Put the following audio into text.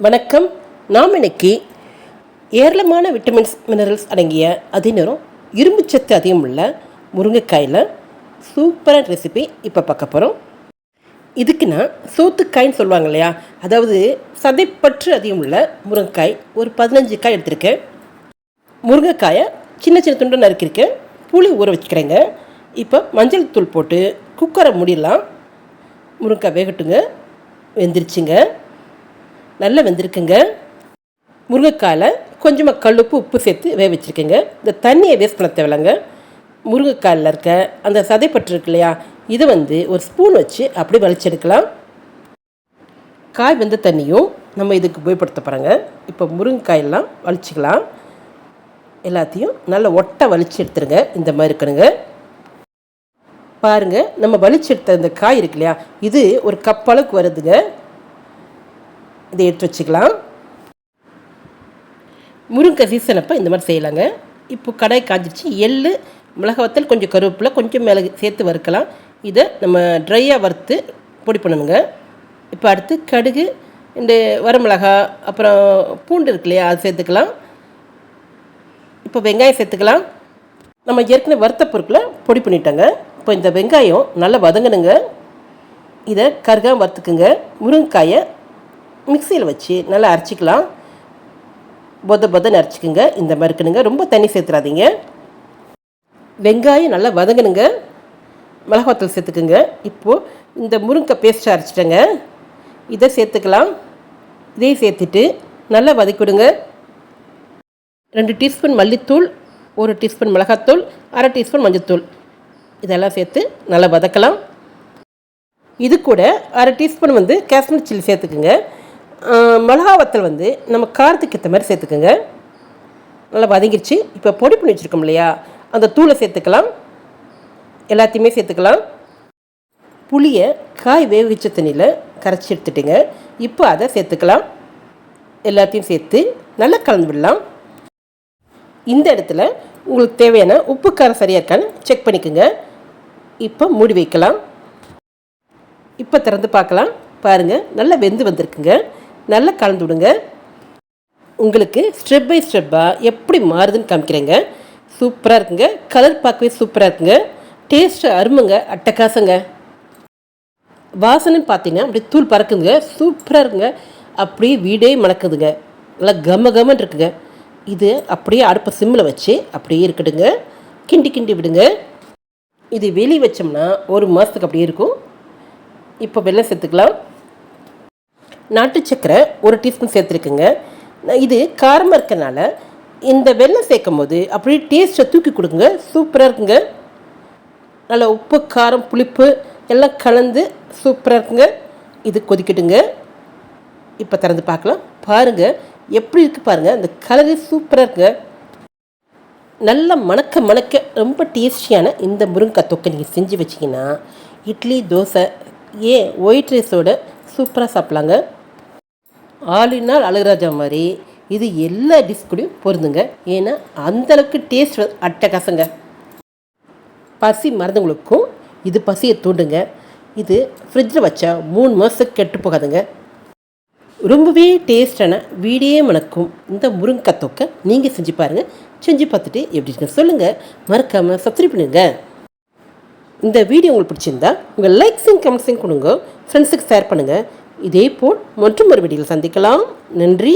வணக்கம். நாம் இன்னைக்கு ஏராளமான விட்டமின்ஸ் மினரல்ஸ் அடங்கிய அதே நேரம் இரும்புச்சத்து அதிகம் உள்ள முருங்கைக்காயில் சூப்பரான ரெசிபி இப்போ பார்க்க போகிறோம் இதுக்கு நான் சோத்துக்காய்ன்னு சொல்லுவாங்க இல்லையா? அதாவது சதைப்பற்று அதிகம் உள்ள முருங்கைக்காய் ஒரு பதினஞ்சு காய் எடுத்திருக்கேன். முருங்கைக்காயை சின்ன சின்ன துண்டு நறுக்கியிருக்கேன். புளி ஊற வச்சுக்கிறேங்க. இப்போ மஞ்சள் தூள் போட்டு குக்கரை மூடிடலாம். முருங்கைக்காய் வேகட்டுங்க. வெந்துருச்சுங்க. நல்லா வெந்திருக்குங்க. முருங்கைக்காயில் கொஞ்சமாக கல்லுப்பு உப்பு சேர்த்து வேக வச்சுருக்கேங்க. இந்த தண்ணியை வேஸ்ட் பண்ண தேவையில்லைங்க. முருங்கைக்காயில் இருக்க அந்த சதைப்பற்று இருக்கு இல்லையா இதை வந்து ஒரு ஸ்பூன் வச்சு அப்படியே வலிச்செடுக்கலாம் காய் வெந்த தண்ணியும் நம்ம இதுக்கு உபயோகப்படுத்த போகிறோங்க இப்போ முருங்கைக்காயெல்லாம் வலிச்சிக்கலாம். எல்லாத்தையும் நல்லா ஒட்டை வலிச்சு எடுத்துருங்க. இந்த மாதிரி இருக்கணுங்க. பாருங்கள் நம்ம வலிச்சு எடுத்த இந்த காய் இருக்கு இல்லையா இது ஒரு கப் அளவுக்கு வருதுங்க. இதை எடுத்து வச்சுக்கலாம். முருங்கை சீசன் அப்போ இந்த மாதிரி செய்யலாங்க. இப்போ கடாய் காஞ்சிருச்சு. எள்ளு மிளகாவத்தல் கொஞ்சம் கருவேப்பில் கொஞ்சம் மிளகு சேர்த்து வறுக்கலாம். இதை நம்ம ட்ரையாக வறுத்து பொடி பண்ணணுங்க. இப்போ அடுத்து கடுகு இந்த வரமிளகா அப்புறம் பூண்டு இருக்கு இல்லையா அது சேர்த்துக்கலாம். இப்போ வெங்காயம் சேர்த்துக்கலாம். நம்ம ஏற்கனவே வறுத்த பொருட்களை பொடி பண்ணிட்டோங்க. இப்போ இந்த வெங்காயம் நல்லா வதங்கணுங்க. இதை கருகாம வறுத்துக்குங்க. முருங்கைக்காயை மிக்சியில் வச்சு நல்லா அரைச்சிக்கலாம். பொத பொதன்னு அரைச்சிக்கோங்க. இந்த மாதிரி இருக்கணுங்க. ரொம்ப தண்ணி சேர்த்துறாதீங்க. வெங்காயம் நல்லா வதங்கணுங்க. மிளகாத்தூள் சேர்த்துக்குங்க. இப்போது இந்த முருங்கை பேஸ்ட்டை அரைச்சிட்டேங்க. இதை சேர்த்துக்கலாம். இதையும் சேர்த்துட்டு நல்லா வதக்கிவிடுங்க ரெண்டு டீஸ்பூன் மல்லித்தூள் ஒரு டீஸ்பூன் மிளகாத்தூள் அரை டீஸ்பூன் மஞ்சத்தூள். இதெல்லாம் சேர்த்து நல்லா வதக்கலாம். இது கூட அரை டீஸ்பூன் வந்து காஷ்மீர் சில்லி சேர்த்துக்குங்க. மிளகா வத்தல் வந்து நம்ம காரத்துக்கு ஏற்ற மாதிரி சேர்த்துக்குங்க. நல்லா வதங்கிடுச்சு இப்போ பொடி பண்ணி வச்சுருக்கோம் இல்லையா? அந்த தூளை சேர்த்துக்கலாம். எல்லாத்தையுமே சேர்த்துக்கலாம். புளியை காய் வேக வச்ச தண்ணியில் கரைச்சி எடுத்துட்டுங்க. இப்போ அதை சேர்த்துக்கலாம். எல்லாத்தையும் சேர்த்து நல்லா கலந்து விடலாம். இந்த இடத்துல உங்களுக்கு தேவையான உப்பு காரம் சரியாக இருக்கான்னு செக் பண்ணிக்கோங்க. இப்போ மூடி வைக்கலாம். இப்போ திறந்து பார்க்கலாம். பாருங்கள் நல்லா வெந்து வந்திருக்குங்க. நல்லா கலந்து விடுங்க உங்களுக்கு ஸ்டெப் பை ஸ்டெப்பாக எப்படி மாறுதுன்னு காமிக்கிறேங்க. சூப்பராக இருக்குங்க. கலர் பார்க்கவே சூப்பராக இருக்குங்க. டேஸ்ட்டு அருமைங்க. அட்டகாசங்க. வாசனைன்னு பார்த்தீங்கன்னா அப்படியே தூள் பறக்குதுங்க. சூப்பராக இருக்குங்க. அப்படியே வீடே மணக்குதுங்க. நல்லா கம கமன்னு இருக்குங்க. இது அப்படியே அடுப்பை சிம்மில் வச்சு அப்படியே இருக்கட்டுங்க. கிண்டி கிண்டி விடுங்க. இது வெளியே வச்சோம்னா ஒரு மாதத்துக்கு அப்படியே இருக்கும். இப்போ வெள்ளம் சேர்த்துக்கலாம். நாட்டு சக்கரை ஒரு டீஸ்பூன் சேர்த்துருக்குங்க. இது காரமாக இருக்கனால இந்த வெள்ளம் சேர்க்கும் போது அப்படியே டேஸ்ட்டை தூக்கி கொடுக்குங்க சூப்பராக இருக்குங்க. நல்லா உப்பு காரம் புளிப்பு எல்லாம் கலந்து சூப்பராக இருக்குங்க. இது கொதிக்கட்டுங்க. இப்போ திறந்து பார்க்கலாம். பாருங்கள் எப்படி இருக்குது பாருங்கள் அந்த கலரே சூப்பராக இருக்குங்க. நல்லா மணக்க மணக்க ரொம்ப டேஸ்டியான இந்த முருங்கைக்காய் தொக்கை நீங்கள் செஞ்சு வச்சிங்கன்னா இட்லி தோசை ஏன் ஒயிட் ரைஸோட சூப்பராக சாப்பிட்லாங்க. ஆளினால் அழகுராஜா மாதிரி இது எல்லா டிஷ் கூடயும் பொருந்துங்க. ஏன்னா அந்தளவுக்கு டேஸ்ட் அட்டகாசங்க. பசி மறந்தவங்களுக்கும் இது பசியை தூண்டுங்க. இது ஃப்ரிட்ஜில் வச்சா மூணு மாதத்துக்கு கெட்டு போகாதுங்க. ரொம்பவே டேஸ்டான வீடியே மணக்கும். இந்த முருங்கை தொக்கை நீங்கள் செஞ்சு பாருங்கள் செஞ்சு பார்த்துட்டு எப்படி இருக்குன்னு சொல்லுங்கள் மறக்காமல் சப்ஸ்கிரைப் பண்ணுங்க. இந்த வீடியோ உங்களுக்கு பிடிச்சிருந்தா உங்கள் லைக்ஸையும் கமெண்ட்ஸையும் கொடுங்க. ஃப்ரெண்ட்ஸுக்கு ஷேர் பண்ணுங்கள் இதே போல் மற்றும் ஒரு வீடியோவில் சந்திக்கலாம். நன்றி.